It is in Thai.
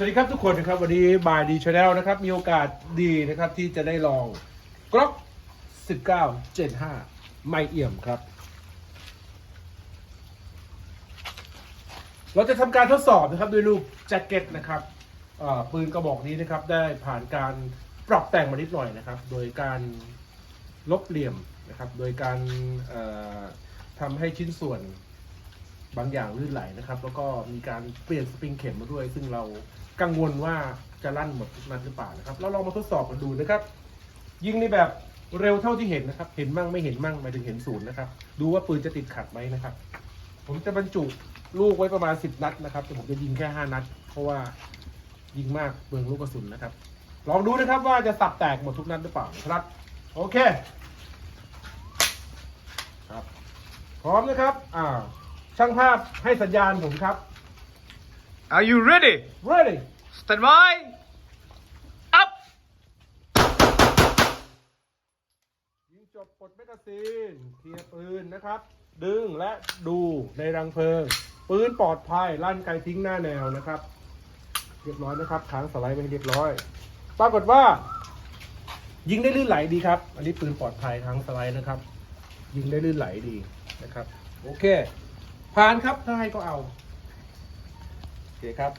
สวัสดีครับทุกคนนะครับวันนี้บายดีชาแนลนะครับ มีโอกาสดีนะครับที่จะได้ลองกล็อก 19 Gen 5ไม่เอี่ยมครับ เราจะทำการทดสอบนะครับด้วยลูกแจ็คเก็ตนะครับปืนกระบอกนี้นะครับได้ผ่านการปรับแต่งมานิดหน่อยนะครับ โดยการลบเหลี่ยมนะครับ โดยการทำให้ชิ้นส่วน บางอย่างลื่นไหลนะครับ แล้วก็มีการเปลี่ยนสปริงเข็มมาด้วย ซึ่งเรากังวลว่าจะลั่นหมดทุกนัดหรือเปล่านะครับ เราลองมาทดสอบกันดูนะครับ ยิงในแบบเร็วเท่าที่เห็นนะครับ เห็นมั่งไม่เห็นมั่งหมายถึงเห็นศูนย์นะครับ ดูว่าปืนจะติดขัดไหมนะครับ ผมจะบรรจุลูกไว้ประมาณ 10 นัดนะครับ แต่ผมจะยิงแค่ 5 นัด เพราะว่ายิงมากเปลืองลูกกระสุนนะครับ ลองดูนะครับว่าจะสับแตกหมดทุกนัดหรือเปล่าครับ โอเค ครับ พร้อมนะครับ อ่า ช่างภาพให้สัญญาณผมครับ Are you ready? ready Stand by. Up. ยิงจบปลดแมกกาซีนเคลียร์ปืนนะครับ ดึงและดูในรังเพลิง ปืนปลอดภัยลั่นไกลทิ้งหน้าแนวนะครับ เรียบร้อยนะครับค้างสไลด์ไปให้เรียบร้อย ปรากฏว่า ยิงได้ลื่นไหลดีครับ อันนี้ปืนปลอดภัยค้างสไลด์นะครับ ยิงได้ลื่นไหลดีนะครับ โอเค ผ่านครับถ้าให้ก็เอา โอเคครับ